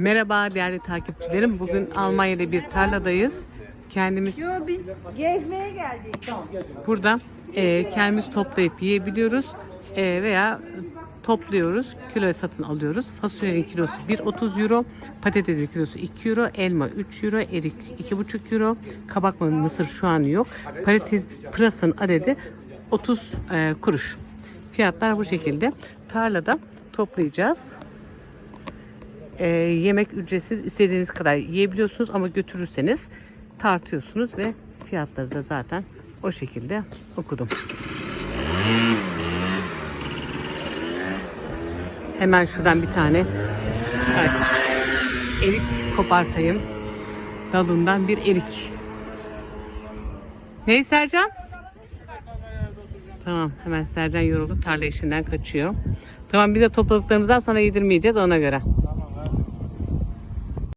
Merhaba değerli takipçilerim. Bugün Almanya'da bir tarladayız. Kendimiz Yo biz gezmeye geldik. burada e, kendimiz toplayıp yiyebiliyoruz E, veya topluyoruz. Kiloya satın alıyoruz. Fasulyenin kilosu 1.30 euro, patatesin kilosu 2 euro, elma 3 euro, erik 2.5 euro, kabak mı mısır şu an yok. Patates pırasın adedi 30 e, kuruş. Fiyatlar bu şekilde. Tarlada toplayacağız. Ee, yemek ücretsiz istediğiniz kadar yiyebiliyorsunuz ama götürürseniz tartıyorsunuz ve fiyatları da zaten o şekilde okudum. Hemen şuradan bir tane evet, erik kopartayım. Dalından bir erik. Ney Sercan? Tamam hemen Sercan yoruldu tarla işinden kaçıyor. Tamam bir de topladıklarımızdan sana yedirmeyeceğiz ona göre.